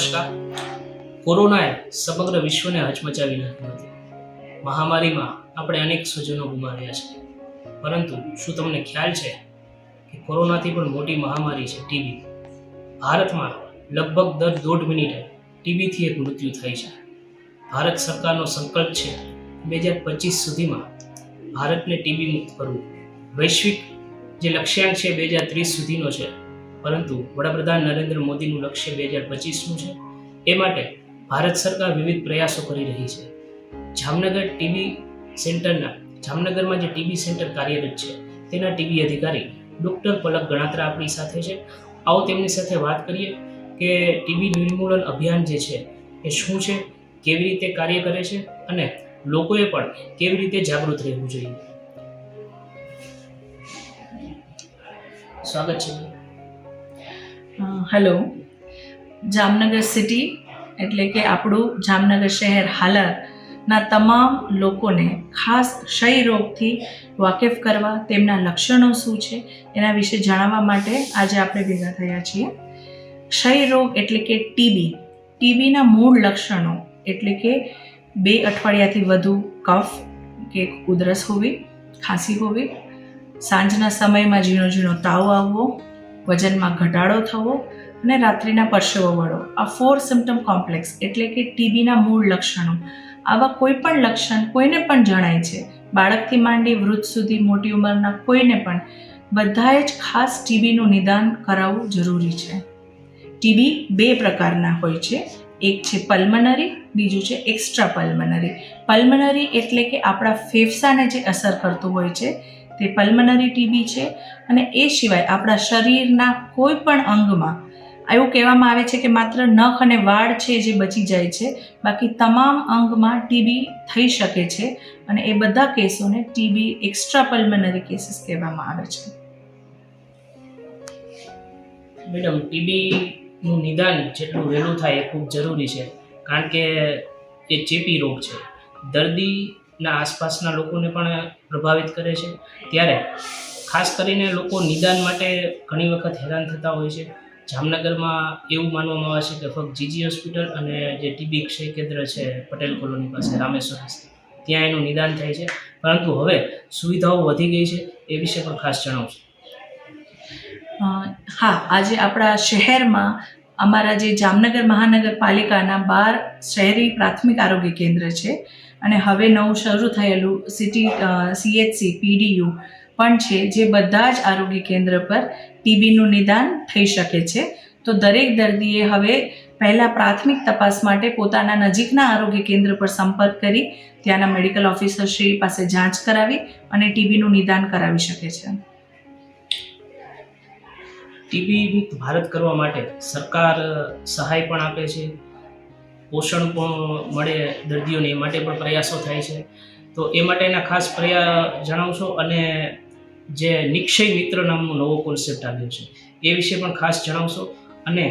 નમસ્કાર. કોરોનાએ સમગ્ર વિશ્વને હચમચાવી નાખ્યું હતું. મહામારીમાં આપણે અનેક સ્વજનો ગુમાવ્યા છે. પરંતુ શું તમને ખ્યાલ છે કે કોરોનાથી પણ મોટી મહામારી છે ટીબી? ભારતમાં લગભગ દર દોઢ મિનિટે ટીબીથી એક મૃત્યુ થાય છે. ભારત સરકારનો સંકલ્પ છે બે હજાર પચીસ સુધીમાં ભારતને ટીબી મુક્ત કરવું. વૈશ્વિક જે લક્ષ્યાંક છે બે હજાર ત્રીસ સુધીનો છે પરંતુ વડાપ્રધાન નરેન્દ્ર મોદીનું લક્ષ્ય બે હજાર પચીસનું છે? એ માટે ભારત સરકાર વિવિધ પ્રયાસો કરી રહી છે. જામનગર ટીબી સેન્ટરના, જામનગરમાં જે ટીબી સેન્ટર કાર્યરત છે, તેના ટીબી અધિકારી ડૉક્ટર પલક ગણાત્રા આપણી સાથે છે. આવો તેમની સાથે વાત કરીએ કે ટીબી નિર્મૂલન અભિયાન જે છે, એ શું છે, કેવી રીતે કાર્ય કરે છે અને લોકોએ પણ કેવી રીતે જાગૃત રહેવું જોઈએ? સ્વાગત છે. હેલો. જામનગર સિટી એટલે કે આપણું જામનગર શહેર હાલરના તમામ લોકોને ખાસ ક્ષય રોગથી વાકેફ કરવા તેમના લક્ષણો શું છે એના વિશે જણાવવા માટે આજે આપણે ભેગા થયા છીએ. ક્ષય રોગ એટલે કે ટીબી ટીબીના મૂળ લક્ષણો એટલે કે બે અઠવાડિયાથી વધુ કફ કે ઉધરસ હોવી, ખાંસી હોવી, સાંજના સમયમાં ઝીણો ઝીણો તાવ આવવો વજનમાં ઘટાડો થવો અને રાત્રિના પરસેવો વળો. આ ફોર સિમ્ટમ કોમ્પ્લેક્સ એટલે કે ટીબીના મૂળ લક્ષણો. આવા કોઈ પણ લક્ષણ કોઈને પણ જણાય છે. બાળકથી માંડી વૃદ્ધ સુધી મોટી ઉંમરના કોઈને પણ બધાએ જ ખાસ ટીબીનું નિદાન કરાવવું જરૂરી છે. ટીબી બે પ્રકારના હોય છે. એક છે પલ્મનરી બીજું છે એક્સ્ટ્રા પલ્મનરી પલ્મનરી એટલે કે આપણા ફેફસાને જે અસર કરતું હોય છે તે પલ્મનરી ટીબી છે અને એ સિવાય આપણા શરીરના કોઈ પણ અંગમાં, એવું કહેવામાં આવે છે કે માત્ર નખ અને વાળ છે જે બચી જાય છે, બાકી તમામ અંગમાં ટીબી થઈ શકે છે અને એ બધા કેસોને ટીબી એક્સ્ટ્રા પલ્મનરી કેસીસ કહેવામાં આવે છે. મેડમ ટીબીનું નિદાન જેટલું વહેલું થાય એ ખૂબ જરૂરી છે, કારણ કે એ ચેપી રોગ છે. દર્દીના આસપાસના લોકોને પણ પ્રભાવિત કરે છે. ત્યારે ખાસ કરીને લોકો નિદાન માટે ઘણી વખત હેરાન થતા હોય છે. જામનગરમાં એવું માનવામાં આવે છે કે ફક્ત જીજી હોસ્પિટલ અને જે ટીબી ક્ષય કેન્દ્ર છે પટેલ કોલોની પાસે, રામેશ્વર ત્યાં એનું નિદાન થાય છે. પરંતુ હવે સુવિધાઓ વધી ગઈ છે એ વિશે પણ ખાસ જણાવશો. હા, આજે આપણા શહેરમાં અમારા જે જામનગર મહાનગરપાલિકાના બાર શહેરી પ્રાથમિક આરોગ્ય કેન્દ્ર છે અને હવે નવું શરૂ થયેલું સિટી સીએચસી પીડીયુ પણ છે, જે બધા જ આરોગ્ય કેન્દ્ર પર ટીબીનું નિદાન થઈ શકે છે. તો દરેક દર્દીએ હવે પહેલાં પ્રાથમિક તપાસ માટે પોતાના નજીકના આરોગ્ય કેન્દ્ર પર સંપર્ક કરી ત્યાંના મેડિકલ ઓફિસરશ્રી પાસે જાંચ કરાવી અને ટીબીનું નિદાન કરાવી શકે છે. ટીબી મુક્ત ભારત કરવા માટે સરકાર સહાય પણ આપે છે. પોષણ પણ મળે દર્દીઓને, એ માટે પણ પ્રયાસો થાય છે. તો એ માટેના ખાસ પ્રયાસ જણાવશો? અને જે નિક્ષય મિત્ર નામનો નવો કોન્સેપ્ટ આવ્યો છે, એ વિશે પણ ખાસ જણાવશો? અને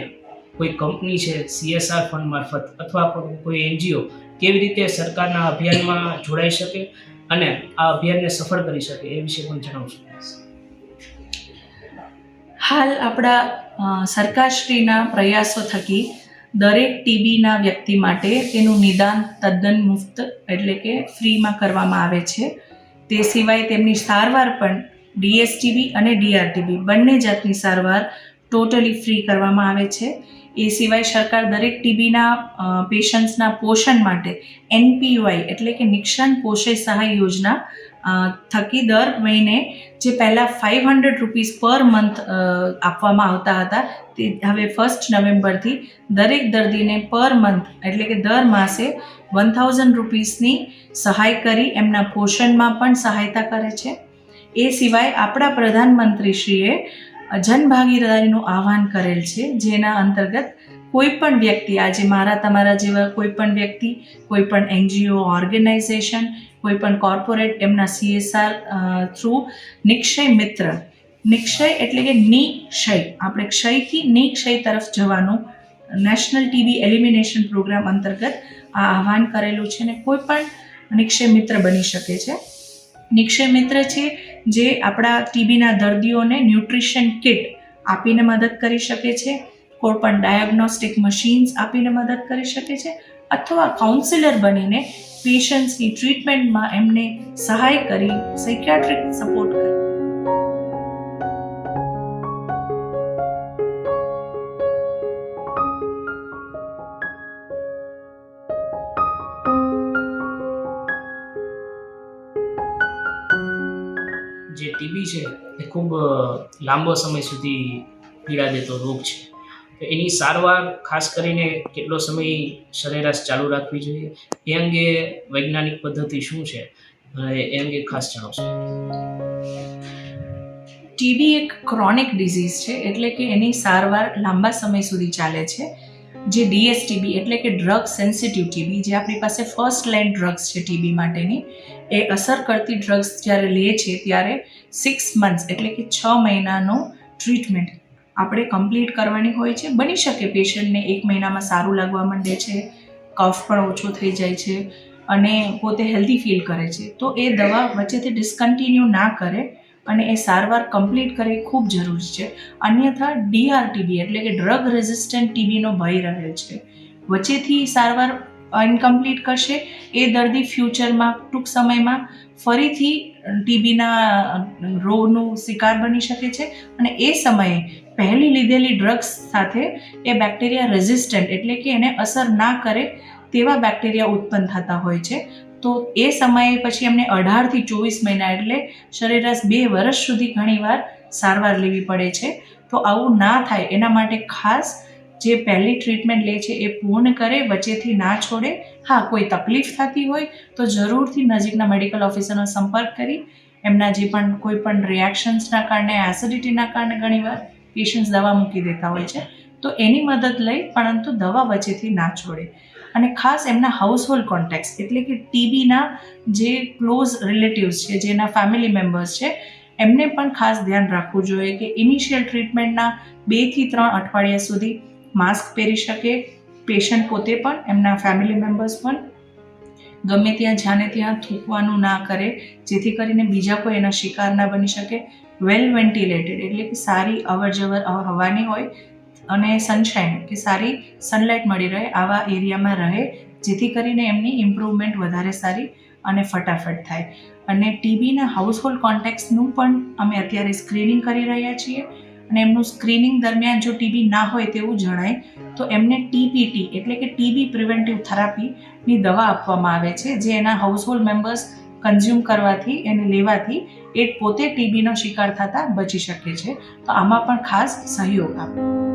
કોઈ કંપની છે, સીએસઆર ફંડ મારફત અથવા કોઈ એનજીઓ, કેવી રીતે સરકારના અભિયાનમાં જોડાઈ શકે અને આ અભિયાનને સફળ કરી શકે, એ વિશે પણ જણાવશો. હાલ આપણા સરકારશ્રીના પ્રયાસો થકી દરેક ટીબીના વ્યક્તિ માટે તેનું નિદાન તદ્દન મુફ્ત એટલે કે ફ્રીમાં કરવામાં આવે છે. તે સિવાય તેમની સારવાર પણ ડીએસટીબી અને ડીઆરટીબી બંને જાતની સારવાર ટોટલી ફ્રી કરવામાં આવે છે. એ સિવાય સરકાર દરેક ટીબીના પેશન્ટ્સના પોષણ માટે એનપીવાય એટલે કે નિક્ષણ પોષણ સહાય યોજના થકી દર મહિને જે પહેલાં five hundred rupees per month આપવામાં આવતા હતા, તે હવે ફર્સ્ટ નવેમ્બરથી દરેક દર્દીને પર મંથ એટલે કે દર માસે વન થાઉઝન્ડ રૂપીસની સહાય કરી, એમના પોષણમાં પણ સહાયતા કરે છે. એ સિવાય આપણા પ્રધાનમંત્રીશ્રીએ જનભાગીદારીનું આહવાન કરેલ છે, જેના અંતર્ગત કોઈ પણ વ્યક્તિ, આજે મારા, તમારા જેવા કોઈ પણ વ્યક્તિ, કોઈ પણ એનજીઓ, ઓર્ગેનાઇઝેશન, કોઈ પણ કોર્પોરેટ, એમના સીએસઆર થ્રુ નિક્ષય મિત્ર. નિક્ષય એટલે કે નિક્ષય. આપણે ક્ષયથી નિક્ષય તરફ જવાનું. નેશનલ ટીબી એલિમિનેશન પ્રોગ્રામ અંતર્ગત આ આહવાન કરેલું છે અને કોઈ પણ નિક્ષય મિત્ર બની શકે છે. નિક્ષય મિત્ર છે જે આપણા ટીબીના દર્દીઓને ન્યુટ્રિશન કિટ આપીને મદદ કરી શકે છે. કોઈ પણ ડાયગ્નોસ્ટિક મશીન્સ આપીને મદદ કરી શકે છે અથવા કાઉન્સિલર બનીને પેશન્ટ્સની ટ્રીટમેન્ટમાં એમને સહાય કરી સાયકિયાટ્રિક સપોર્ટ કરી. જે ટીબી છે, એ ખૂબ લાંબો સમય સુધી પીડા દેતો રોગ છે. તો એની સારવાર ખાસ કરીને કેટલો સમય સરેરાશ ચાલુ રાખવી જોઈએ? એ અંગે વૈજ્ઞાનિક પદ્ધતિ શું છે? એ અંગે ખાસ જણાવશો. ટીબી એક ક્રોનિક ડિઝીઝ છે, એટલે કે એની સારવાર લાંબા સમય સુધી ચાલે છે. જે ડીએસટીબી એટલે કે ડ્રગ સેન્સિટિવ ટીબી જે આપણી પાસે ફર્સ્ટ લાઇન ડ્રગ્સ છે ટીબી માટેની, એ અસર કરતી ડ્રગ્સ જ્યારે લે છે ત્યારે સિક્સ મંથ્સ એટલે કે છ મહિનાનો ટ્રીટમેન્ટ આપણે કમ્પ્લીટ કરવાની હોય છે. બની શકે પેશન્ટને એક મહિનામાં સારું લાગવા માંડે છે કફ પણ ઓછો થઈ જાય છે અને પોતે હેલ્ધી ફીલ કરે છે. તો એ દવા વચ્ચેથી ડિસકન્ટિન્યુ ના કરે અને એ સારવાર કમ્પ્લીટ કરવી ખૂબ જરૂરી છે. અન્યથા ડીઆરટીબી એટલે કે ડ્રગ રેઝિસ્ટન્ટ ટીબીનો ભય રહે છે. વચ્ચેથી સારવાર ઇનકમ્પ્લીટ કરશે, એ દર્દી ફ્યુચરમાં ટૂંક સમયમાં ફરીથી ટીબીના રોગનું શિકાર બની શકે છે અને એ સમયે પહેલી લીધેલી ડ્રગ્સ સાથે એ બેક્ટેરિયા રેઝિસ્ટન્ટ એટલે કે એને અસર ના કરે તેવા બેક્ટેરિયા ઉત્પન્ન થતા હોય છે. તો એ સમયે પછી એમને અઢારથી ચોવીસ મહિના, એટલે સરેરાશ બે વર્ષ સુધી ઘણીવાર સારવાર લેવી પડે છે. તો આવું ના થાય, એના માટે ખાસ જે પહેલી ટ્રીટમેન્ટ લે છે એ પૂર્ણ કરે, વચ્ચેથી ના છોડે. હા, કોઈ તકલીફ થતી હોય તો જરૂરથી નજીકના મેડિકલ ઓફિસરનો સંપર્ક કરી, એમના જે પણ કોઈ પણ રિએક્શન્સના કારણે એસિડિટીના કારણે ઘણીવાર પેશન્ટ્સ દવા મૂકી દેતા હોય છે, તો એની મદદ લઈ પરંતુ દવા વચ્ચેથી ના છોડે. અને ખાસ એમના હાઉસહોલ્ડ કોન્ટેક્ટ્સ એટલે કે ટીબીના જે ક્લોઝ રિલેટિવ્સ છે, જેના ફેમિલી મેમ્બર્સ છે, એમને પણ ખાસ ધ્યાન રાખવું જોઈએ કે ઇનિશિયલ ટ્રીટમેન્ટના બેથી ત્રણ અઠવાડિયા સુધી માસ્ક પહેરી શકે. પેશન્ટ પોતે પણ, એમના ફેમિલી મેમ્બર્સ પણ ગમે ત્યાં જાને ત્યાં થૂકવાનું ના કરે, જેથી કરીને બીજા કોઈ એના શિકાર ના બની શકે. વેલ વેન્ટિલેટેડ એટલે કે સારી અવર જવર હવાની હોય અને સનશાઇન કે સારી સનલાઇટ મળી રહે આવા એરિયામાં રહે, જેથી કરીને એમની ઇમ્પ્રુવમેન્ટ વધારે સારી અને ફટાફટ થાય. અને ટીબીના હાઉસહોલ્ડ કોન્ટેક્ટ્સનું પણ અમે અત્યારે સ્ક્રીનિંગ કરી રહ્યા છીએ અને એમનું સ્ક્રીનિંગ દરમિયાન જો ટીબી ના હોય તેવું જણાય, તો એમને ટીપીટી એટલે કે ટીબી પ્રિવેન્ટિવ થેરાપીની દવા આપવામાં આવે છે, જે એના હાઉસહોલ્ડ મેમ્બર્સ કન્ઝ્યુમ કરવાથી એને લેવાથી એ પોતે ટીબીનો શિકાર થતાં બચી શકે છે. તો આમાં પણ ખાસ સહયોગ આપો.